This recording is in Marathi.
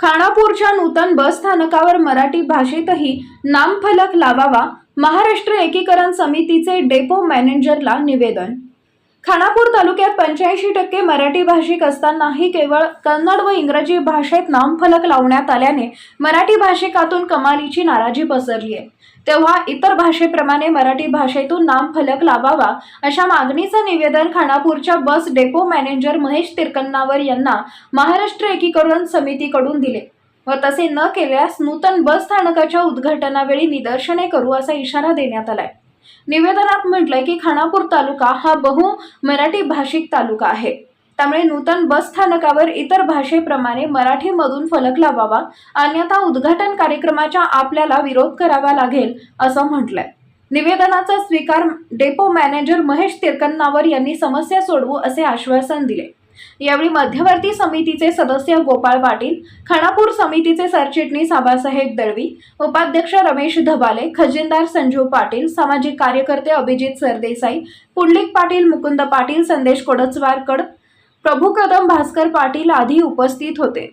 खानापूरच्या नूतन बस स्थानकावर मराठी भाषेतही नामफलक लावावा महाराष्ट्र एकीकरण समितीचे डेपो मॅनेजरला निवेदन खानापूर तालुक्यात पंच्याऐंशी टक्के मराठी भाषिक असतानाही केवळ कन्नड व इंग्रजी भाषेत नामफलक लावण्यात आल्याने मराठी भाषिकातून कमालीची नाराजी पसरली आहे. तेव्हा इतर भाषेप्रमाणे मराठी भाषेतून नामफलक लावावा अशा मागणीचं निवेदन खानापूरच्या bus depot manager Mahesh Tirkannavar यांना महाराष्ट्र एकीकरण समितीकडून दिले व तसे न केल्यास नूतन बस स्थानकाच्या उद्घाटनावेळी निदर्शने करू असा इशारा देण्यात आलाय. निवेदनात म्हटलंय की खानापूर तालुका हा बहु मराठी भाषिक तालुका आहे. त्यामुळे नूतन बस स्थानकावर इतर भाषेप्रमाणे मराठीमधून फलक लावावा अन्यथा उद्घाटन कार्यक्रमाच्या आपल्याला विरोध करावा लागेल असं म्हटलंय. निवेदनाचा स्वीकार डेपो मॅनेजर महेश तिरकन्नावर यांनी समस्या सोडवू असे आश्वासन दिले. यावेळी मध्यवर्ती समितीचे सदस्य गोपाळ पाटील खानापूर समितीचे सरचिटणीस आबासाहेब दळवी उपाध्यक्ष रमेश धबाले खजिनदार संजीव पाटील सामाजिक कार्यकर्ते अभिजित सरदेसाई पुंडलिक पाटील मुकुंद पाटील संदेश कोडचवारकड प्रभू कदम भास्कर पाटील आदी उपस्थित होते.